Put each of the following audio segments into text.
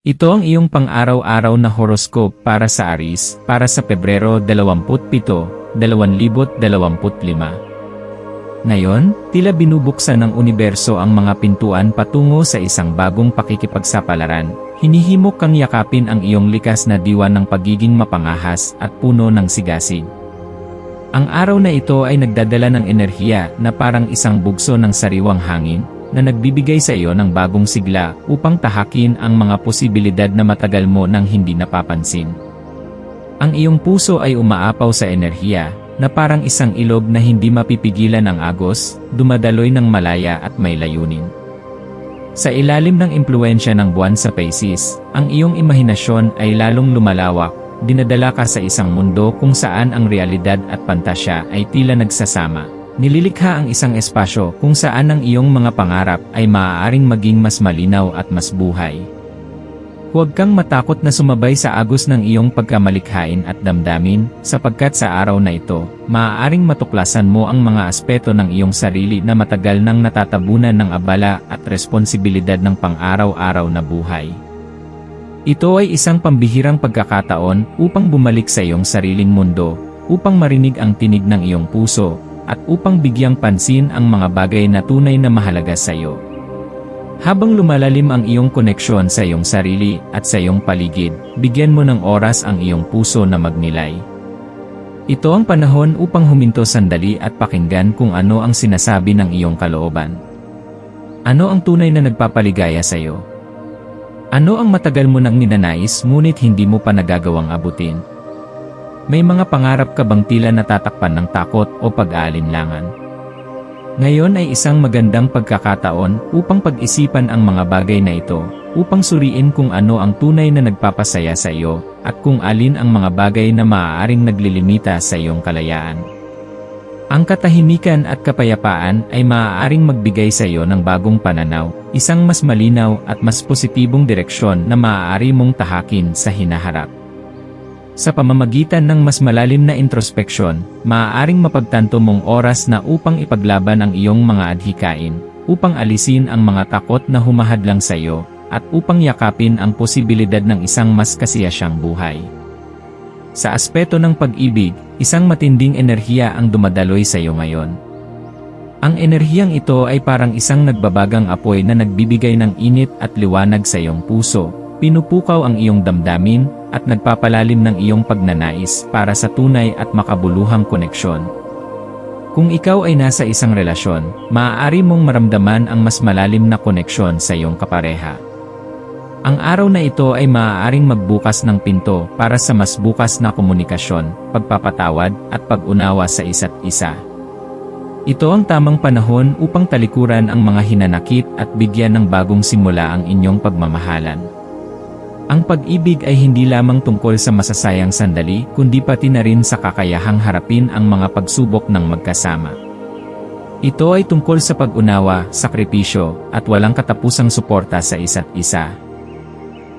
Ito ang iyong pang-araw-araw na horoscope para sa Aris, para sa Pebrero 27, 2025. Ngayon, tila binubuksan ng universo ang mga pintuan patungo sa isang bagong pakikipagsapalaran. Hinihimok kang yakapin ang iyong likas na diwa ng pagiging mapangahas at puno ng sigasig. Ang araw na ito ay nagdadala ng enerhiya na parang isang bugso ng sariwang hangin, na nagbibigay sa iyo ng bagong sigla upang tahakin ang mga posibilidad na matagal mo nang hindi napapansin. Ang iyong puso ay umaapaw sa enerhiya, na parang isang ilog na hindi mapipigilan ang agos, dumadaloy ng malaya at may layunin. Sa ilalim ng impluensya ng buwan sa Pisces, ang iyong imahinasyon ay lalong lumalawak, dinadala ka sa isang mundo kung saan ang realidad at pantasya ay tila nagsasama. Nililikha ang isang espasyo kung saan ang iyong mga pangarap ay maaaring maging mas malinaw at mas buhay. Huwag kang matakot na sumabay sa agos ng iyong pagkamalikhain at damdamin, sapagkat sa araw na ito, maaaring matuklasan mo ang mga aspeto ng iyong sarili na matagal nang natatabunan ng abala at responsibilidad ng pang-araw-araw na buhay. Ito ay isang pambihirang pagkakataon upang bumalik sa iyong sariling mundo, upang marinig ang tinig ng iyong puso, at upang bigyang pansin ang mga bagay na tunay na mahalaga sa iyo. Habang lumalalim ang iyong koneksyon sa iyong sarili at sa iyong paligid, bigyan mo ng oras ang iyong puso na magnilay. Ito ang panahon upang huminto sandali at pakinggan kung ano ang sinasabi ng iyong kalooban. Ano ang tunay na nagpapaligaya sa iyo? Ano ang matagal mo nang ninanais ngunit hindi mo pa nagagawang abutin? May mga pangarap ka bang tila natatakpan ng takot o pag-aalinlangan? Ngayon ay isang magandang pagkakataon upang pag-isipan ang mga bagay na ito, upang suriin kung ano ang tunay na nagpapasaya sa iyo, at kung alin ang mga bagay na maaaring naglilimita sa iyong kalayaan. Ang katahimikan at kapayapaan ay maaaring magbigay sa iyo ng bagong pananaw, isang mas malinaw at mas positibong direksyon na maaari mong tahakin sa hinaharap. Sa pamamagitan ng mas malalim na introspeksyon, maaaring mapagtanto mong oras na upang ipaglaban ang iyong mga adhikain, upang alisin ang mga takot na humahadlang sa iyo, at upang yakapin ang posibilidad ng isang mas kasiyasyang buhay. Sa aspeto ng pag-ibig, isang matinding enerhiya ang dumadaloy sa iyo ngayon. Ang enerhiyang ito ay parang isang nagbabagang apoy na nagbibigay ng init at liwanag sa iyong puso, pinupukaw ang iyong damdamin, at nagpapalalim ng iyong pagnanais para sa tunay at makabuluhang koneksyon. Kung ikaw ay nasa isang relasyon, maaari mong maramdaman ang mas malalim na koneksyon sa iyong kapareha. Ang araw na ito ay maaaring magbukas ng pinto para sa mas bukas na komunikasyon, pagpapatawad, at pag-unawa sa isa't isa. Ito ang tamang panahon upang talikuran ang mga hinanakit at bigyan ng bagong simula ang inyong pagmamahalan. Ang pag-ibig ay hindi lamang tungkol sa masasayang sandali, kundi pati na rin sa kakayahang harapin ang mga pagsubok ng magkasama. Ito ay tungkol sa pag-unawa, sakripisyo, at walang katapusang suporta sa isa't isa.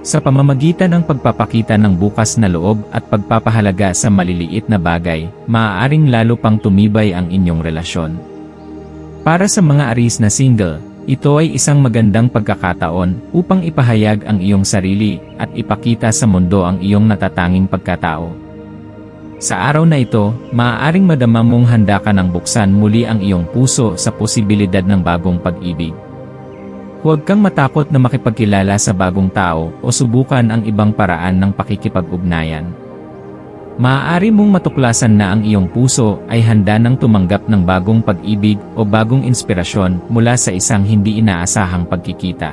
Sa pamamagitan ng pagpapakita ng bukas na loob at pagpapahalaga sa maliliit na bagay, maaaring lalo pang tumibay ang inyong relasyon. Para sa mga aris na single, ito ay isang magandang pagkakataon upang ipahayag ang iyong sarili at ipakita sa mundo ang iyong natatanging pagkatao. Sa araw na ito, maaaring madama mong handa ka ng buksan muli ang iyong puso sa posibilidad ng bagong pag-ibig. Huwag kang matakot na makipagkilala sa bagong tao o subukan ang ibang paraan ng pakikipag-ugnayan. Maaari mong matuklasan na ang iyong puso ay handa nang tumanggap ng bagong pag-ibig o bagong inspirasyon mula sa isang hindi inaasahang pagkikita.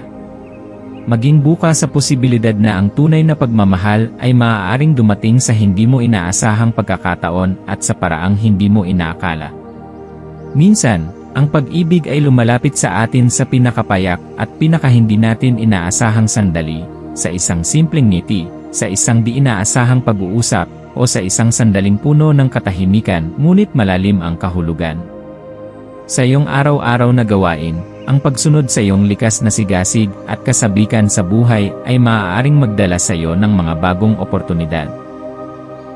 Maging buka sa posibilidad na ang tunay na pagmamahal ay maaaring dumating sa hindi mo inaasahang pagkakataon at sa paraang hindi mo inaakala. Minsan, Ang pag-ibig ay lumalapit sa atin sa pinakapayak at pinakahindi natin inaasahang sandali, sa isang simpleng ngiti, sa isang di inaasahang pag-uusap, o sa isang sandaling puno ng katahimikan ngunit malalim ang kahulugan. Sa iyong araw-araw na gawain, ang pagsunod sa iyong likas na sigasig at kasabikan sa buhay ay maaaring magdala sa iyo ng mga bagong oportunidad.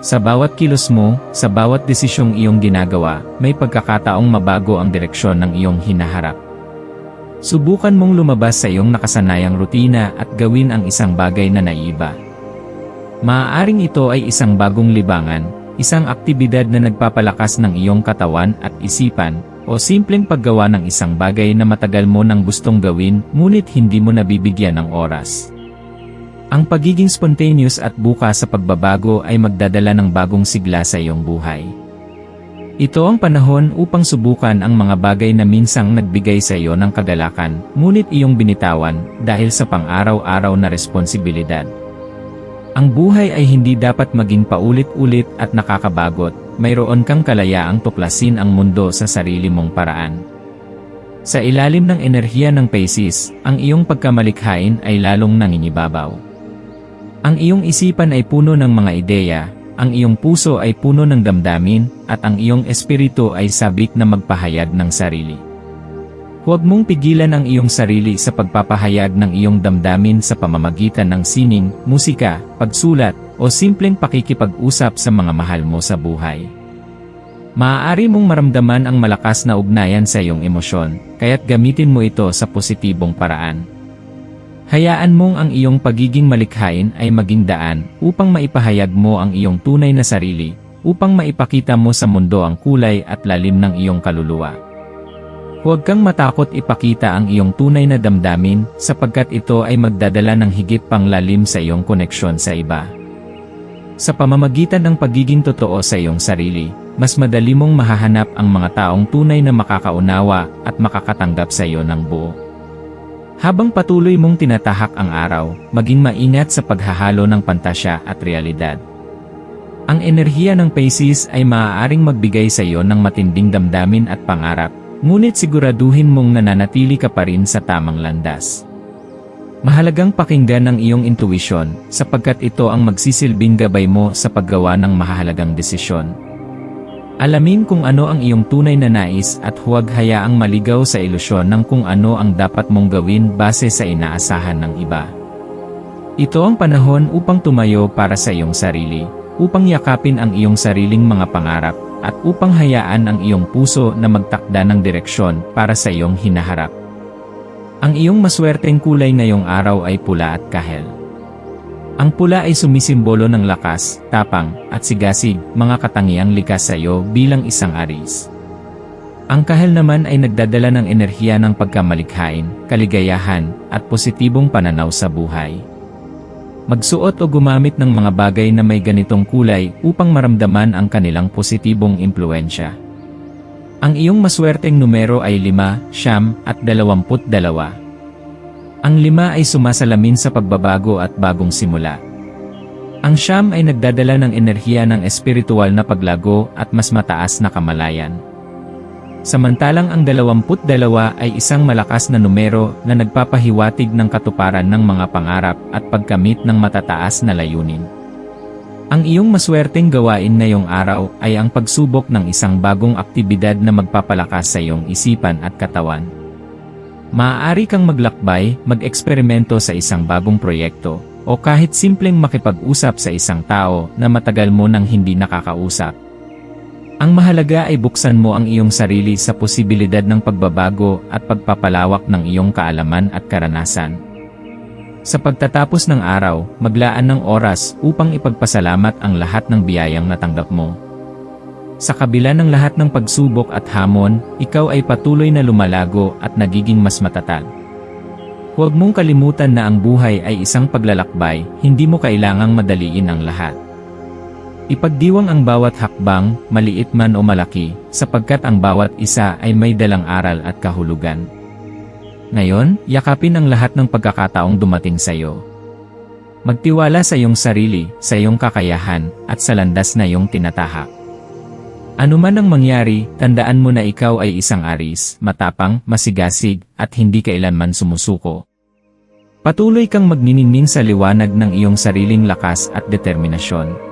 Sa bawat kilos mo, sa bawat desisyong iyong ginagawa, may pagkakataong mabago ang direksyon ng iyong hinaharap. Subukan mong lumabas sa iyong nakasanayang rutina at gawin ang isang bagay na naiiba. Maaaring ito ay isang bagong libangan, isang aktibidad na nagpapalakas ng iyong katawan at isipan, o simpleng paggawa ng isang bagay na matagal mo nang gustong gawin ngunit hindi mo nabibigyan ng oras. Ang pagiging spontaneous at bukas sa pagbabago ay magdadala ng bagong sigla sa iyong buhay. Ito ang panahon upang subukan ang mga bagay na minsang nagbigay sa iyo ng kagalakan, ngunit iyong binitawan dahil sa pang-araw-araw na responsibilidad. Ang buhay ay hindi dapat maging paulit-ulit at nakakabagot, mayroon kang kalayaang tuklasin ang mundo sa sarili mong paraan. Sa ilalim ng enerhiya ng Pisces, ang iyong pagkamalikhain ay lalong nangingibabaw. Ang iyong isipan ay puno ng mga ideya, ang iyong puso ay puno ng damdamin, at ang iyong espiritu ay sabik na magpahayag ng sarili. Huwag mong pigilan ang iyong sarili sa pagpapahayag ng iyong damdamin sa pamamagitan ng sining, musika, pagsulat, o simpleng pakikipag-usap sa mga mahal mo sa buhay. Maaari mong maramdaman ang malakas na ugnayan sa iyong emosyon, kaya't gamitin mo ito sa positibong paraan. Hayaan mong ang iyong pagiging malikhain ay maging daan upang maipahayag mo ang iyong tunay na sarili, upang maipakita mo sa mundo ang kulay at lalim ng iyong kaluluwa. Huwag kang matakot ipakita ang iyong tunay na damdamin sapagkat ito ay magdadala ng higit pang lalim sa iyong koneksyon sa iba. Sa pamamagitan ng pagiging totoo sa iyong sarili, mas madali mong mahahanap ang mga taong tunay na makakaunawa at makakatanggap sa iyo ng buo. Habang patuloy mong tinatahak ang araw, maging maingat sa paghahalo ng pantasya at realidad. Ang enerhiya ng Pisces ay maaaring magbigay sa iyo ng matinding damdamin at pangarap, ngunit siguraduhin mong nananatili ka pa rin sa tamang landas. Mahalagang pakinggan ang iyong intuition, sapagkat ito ang magsisilbing gabay mo sa paggawa ng mahalagang desisyon. Alamin kung ano ang iyong tunay na nais at huwag hayaang maligaw sa ilusyon ng kung ano ang dapat mong gawin base sa inaasahan ng iba. Ito ang panahon upang tumayo para sa iyong sarili, upang yakapin ang iyong sariling mga pangarap, at upang hayaan ang iyong puso na magtakda ng direksyon para sa iyong hinaharap. Ang iyong maswerteng kulay ngayong araw ay pula at kahel. Ang pula ay sumisimbolo ng lakas, tapang, at sigasig, mga katangiang likas sa iyo bilang isang aris. Ang kahel naman ay nagdadala ng enerhiya ng pagkamalikhain, kaligayahan, at positibong pananaw sa buhay. Magsuot o gumamit ng mga bagay na may ganitong kulay upang maramdaman ang kanilang positibong impluensya. Ang iyong maswerteng numero ay 5, siyam, at 22. Ang lima ay sumasalamin sa pagbabago at bagong simula. Ang siyam ay nagdadala ng enerhiya ng espiritual na paglago at mas mataas na kamalayan. Samantalang ang 22 ay isang malakas na numero na nagpapahiwatig ng katuparan ng mga pangarap at pagkamit ng matataas na layunin. Ang iyong maswerteng gawain ngayong araw ay ang pagsubok ng isang bagong aktibidad na magpapalakas sa iyong isipan at katawan. Maaari kang maglakbay, mag-eksperimento sa isang bagong proyekto, o kahit simpleng makipag-usap sa isang tao na matagal mo nang hindi nakakausap. Ang mahalaga ay buksan mo ang iyong sarili sa posibilidad ng pagbabago at pagpapalawak ng iyong kaalaman at karanasan. Sa pagtatapos ng araw, maglaan ng oras upang ipagpasalamat ang lahat ng biyayang natanggap mo. Sa kabila ng lahat ng pagsubok at hamon, ikaw ay patuloy na lumalago at nagiging mas matatag. Huwag mong kalimutan na ang buhay ay isang paglalakbay, hindi mo kailangang madaliin ang lahat. Ipagdiwang ang bawat hakbang, maliit man o malaki, sapagkat ang bawat isa ay may dalang aral at kahulugan. Ngayon, yakapin ang lahat ng pagkakataong dumating sa iyo. Magtiwala sa iyong sarili, sa iyong kakayahan, at sa landas na iyong tinatahak. Ano man ang mangyari, tandaan mo na ikaw ay isang aris, matapang, masigasig, at hindi kailanman sumusuko. Patuloy kang magniningning sa liwanag ng iyong sariling lakas at determinasyon.